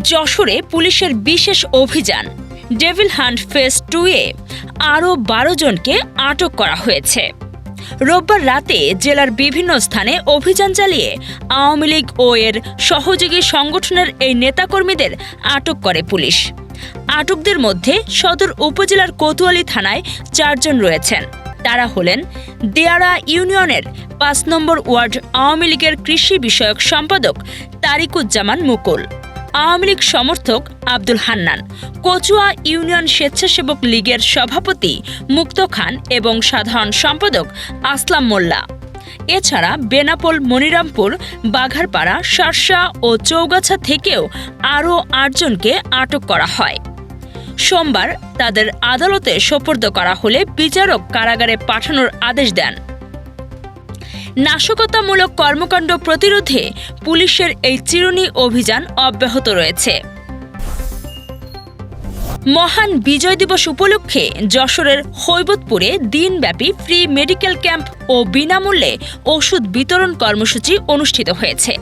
যশোরে পুলিশের বিশেষ অভিযান। ডেভিল হান্ট ফেস টু এ আরও বারো জনকে আটক করা হয়েছে। রোববার রাতে জেলার বিভিন্ন স্থানে অভিযান চালিয়ে আওয়ামী লীগ ও এর সহযোগী সংগঠনের এই নেতাকর্মীদের আটক করে পুলিশ। আটকদের মধ্যে সদর উপজেলার কোতোয়ালি থানায় চারজন রয়েছেন। তারা হলেন দেয়ারা ইউনিয়নের পাঁচ নম্বর ওয়ার্ড আওয়ামী লীগের কৃষি বিষয়ক সম্পাদক তারিকুজ্জামান মুকুল। আওয়ামী লীগ সমর্থক আব্দুল হান্নান, কচুয়া ইউনিয়ন স্বেচ্ছাসেবক লীগের সভাপতি মুক্ত খান এবং সাধারণ সম্পাদক আসলাম মোল্লা। এছাড়া বেনাপোল, মনিরামপুর, বাঘারপাড়া শার্শা ও চৌগাছা থেকেও আরও আটজনকে আটক করা হয়। সোমবার তাদের আদালতে সোপর্দ করা হলে বিচারক কারাগারে পাঠানোর আদেশ দেন। নাশকতামূলক কর্মকাণ্ড প্রতিরোধে পুলিশের এই চিরুনি অভিযান অব্যাহত রয়েছে। মহান বিজয় দিবস উপলক্ষে যশোরের হৈবতপুরে দিনব্যাপী ফ্রি মেডিকেল ক্যাম্প ও বিনামূল্যে ওষুধ বিতরণ কর্মসূচি অনুষ্ঠিত হয়েছে।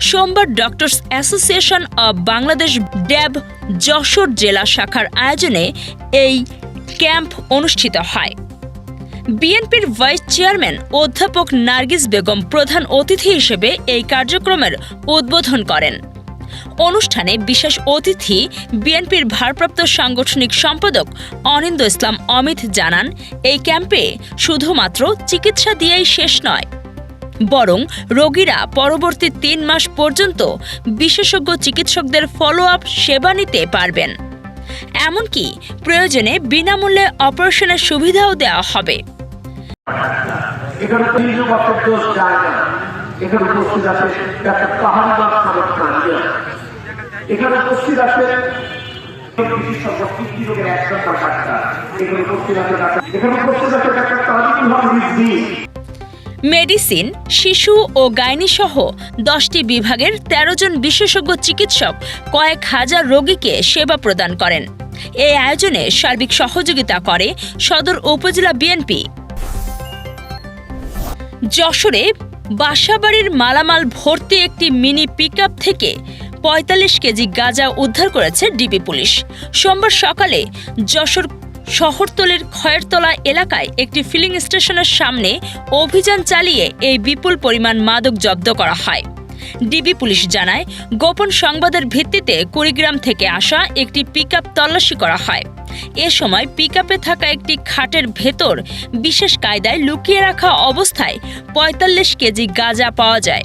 সোমবার doctors association of Bangladesh DAB Jessore জেলা শাখার আয়োজনে এই ক্যাম্প অনুষ্ঠিত হয়। বিএনপির ভাইস চেয়ারম্যান অধ্যাপক নার্গিস বেগম প্রধান অতিথি হিসেবে এই কার্যক্রমের উদ্বোধন করেন। অনুষ্ঠানে বিশেষ অতিথি বিএনপির ভারপ্রাপ্ত সাংগঠনিক সম্পাদক অনিন্দ ইসলাম অমিত জানান, এই ক্যাম্পে শুধুমাত্র চিকিৎসা দিয়েই শেষ নয়, বরং রোগীরা পরবর্তী তিন মাস পর্যন্ত বিশেষজ্ঞ চিকিৎসকদের ফলো আপ সেবা নিতে পারবেন। এমনকি প্রয়োজনে বিনামূল্যে অপারেশনের সুবিধাও দেওয়া হবে। এখানে তো নিজ বক্তব্য যায় না। এখানে উপস্থিত আছে ডাক্তার পাহাড়িবাগ সাবেক প্রাণীরা এখানে উপস্থিত আছে মেডিসিন, শিশু ও গাইনি সহ দশটি বিভাগের ১৩ জন বিশেষজ্ঞ চিকিৎসক কয়েক হাজার রোগীকে সেবা প্রদান করেন। এই আয়োজনে সার্বিক সহযোগিতা করে সদর উপজেলা বিএনপি। যশোরে বাসাবাড়ির মালামাল ভর্তি একটি মিনি পিকআপ থেকে পঁয়তাল্লিশ কেজি গাঁজা উদ্ধার করেছে ডিবি পুলিশ। সোমবার সকালে যশোর শহরতলির খয়েরতলা এলাকায় একটি ফিলিং স্টেশনের সামনে অভিযান চালিয়ে এই বিপুল পরিমাণ মাদক জব্দ করা হয়। ডিবি পুলিশ জানায়, গোপন সংবাদের ভিত্তিতে কুড়িগ্রাম থেকে আসা একটি পিকআপ তল্লাশি করা হয়। এ সময় পিকআপে থাকা একটি খাটের ভেতর বিশেষ কায়দায় লুকিয়ে রাখা অবস্থায় পঁয়তাল্লিশ কেজি গাঁজা পাওয়া যায়।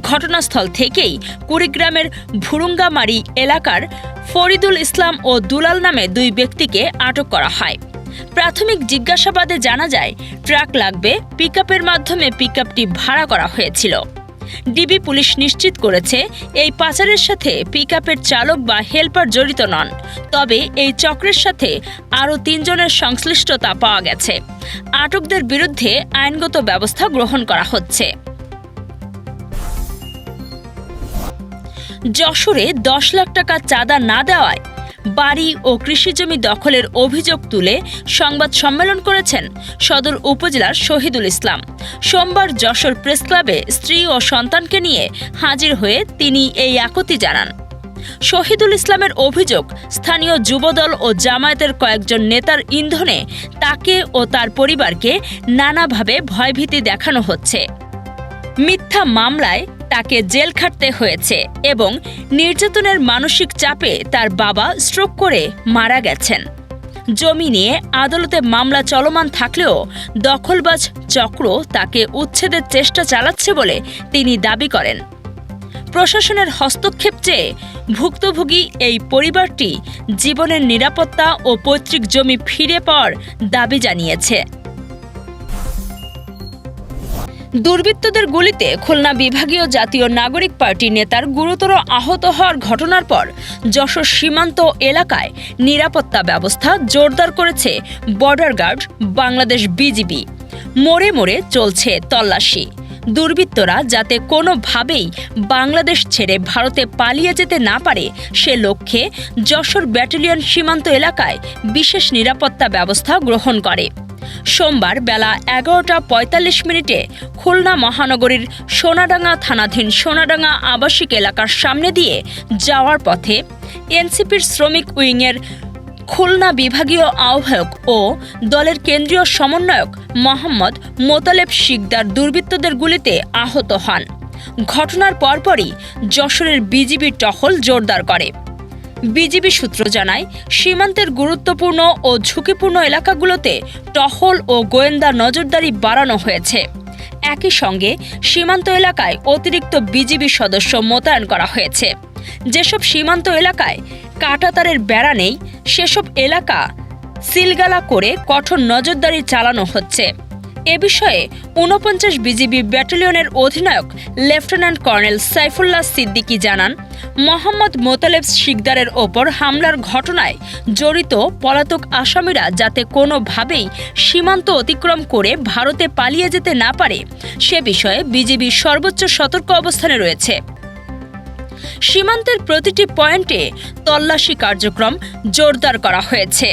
ঘটনাস্থল থেকেই কুড়িগ্রামের ভুরুঙ্গামারি এলাকার ফরিদুল ইসলাম ও দুলাল নামে দুই ব্যক্তিকে আটক করা হয়। প্রাথমিক জিজ্ঞাসাবাদে জানা যায়, ট্রাক লাগবে পিকআপের মাধ্যমে পিকআপটি ভাড়া করা হয়েছিল। ডিবি পুলিশ নিশ্চিত করেছে এই পাচারের সাথে পিকআপের চালক বা হেলপার জড়িত নন। তবে এই চক্রের সাথে আরও তিনজনের সংশ্লিষ্টতা পাওয়া গেছে। আটকদের বিরুদ্ধে আইনগত ব্যবস্থা গ্রহণ করা হচ্ছে। যশোরে দশ লাখ টাকা চাঁদা না দেওয়ায় বাড়ি ও কৃষিজমি দখলের অভিযোগ তুলে সংবাদ সম্মেলন করেছেন সদর উপজেলার শহীদুল ইসলাম। সোমবার যশোর প্রেস ক্লাবে স্ত্রী ও সন্তানকে নিয়ে হাজির হয়ে তিনি এই একতি জানান। শহীদুল ইসলামের অভিযোগ, স্থানীয় যুবদল ও জামায়াতের কয়েকজন নেতার ইন্ধনে তাকে ও তার পরিবারকে নানাভাবে ভয়ভীতি দেখানো হচ্ছে। মিথ্যা মামলায় তাকে জেল খাটতে হয়েছে এবং নির্যাতনের মানসিক চাপে তার বাবা স্ট্রোক করে মারা গেছেন। জমি নিয়ে আদালতে মামলা চলমান থাকলেও দখলবাজ চক্র তাকে উচ্ছেদের চেষ্টা চালাচ্ছে বলে তিনি দাবি করেন। প্রশাসনের হস্তক্ষেপ চেয়ে ভুক্তভোগী এই পরিবারটি জীবনের নিরাপত্তা ও পৈতৃক জমি ফিরে পাওয়ার দাবি জানিয়েছে। দুর্বৃত্তদের গুলিতে খুলনা বিভাগীয় জাতীয় নাগরিক পার্টি নেতার গুরুতর আহত হওয়ার ঘটনার পর যশোর সীমান্ত এলাকায় নিরাপত্তা ব্যবস্থা জোরদার করেছে বর্ডার গার্ড বাংলাদেশ বিজিবি। মোড়ে মোড়ে চলছে তল্লাশি। দুর্বৃত্তরা যাতে কোনোভাবেই বাংলাদেশ ছেড়ে ভারতে পালিয়ে যেতে না পারে, সে লক্ষ্যে যশোর ব্যাটালিয়ন সীমান্ত এলাকায় বিশেষ নিরাপত্তা ব্যবস্থা গ্রহণ করে। সোমবার বেলা এগারোটা পঁয়তাল্লিশ মিনিটে খুলনা মহানগরীর সোনাডাঙ্গা থানাধীন সোনাডাঙ্গা আবাসিক এলাকার সামনে দিয়ে যাওয়ার পথে এনসিপির শ্রমিক উইংয়ের খুলনা বিভাগীয় আহ্বায়ক ও দলের কেন্দ্রীয় সমন্বয়ক মোহাম্মদ মোতালেব শিকদার দুর্বৃত্তদের গুলিতে আহত হন। ঘটনার পরপরই যশোরের বিজিবি টহল জোরদার করে। বিজিবি সূত্র জানায়, সীমান্তের গুরুত্বপূর্ণ ও ঝুঁকিপূর্ণ এলাকাগুলোতে টহল ও গোয়েন্দা নজরদারি বাড়ানো হয়েছে। একই সঙ্গে সীমান্ত এলাকায় অতিরিক্ত বিজিবি সদস্য মোতায়েন করা হয়েছে। যেসব সীমান্ত এলাকায় কাঁটাতারের বেড়া নেই, সেসব এলাকা সিলগালা করে কঠোর নজরদারি চালানো হচ্ছে। এ বিষয়ে ঊনপঞ্চাশ বিজিবি ব্যাটালিয়নের অধিনায়ক লেফটেন্যান্ট কর্নেল সাইফুল্লাহ সিদ্দিকী জানান, মোহাম্মদ মোতালেব শিকদারের ওপর হামলার ঘটনায় জড়িত পলাতক আসামিরা যাতে কোনোভাবেই সীমান্ত অতিক্রম করে ভারতে পালিয়ে যেতে না পারে, সে বিষয়ে বিজিবি সর্বোচ্চ সতর্ক অবস্থানে রয়েছে। সীমান্তের প্রতিটি পয়েন্টে তল্লাশি কার্যক্রম জোরদার করা হয়েছে।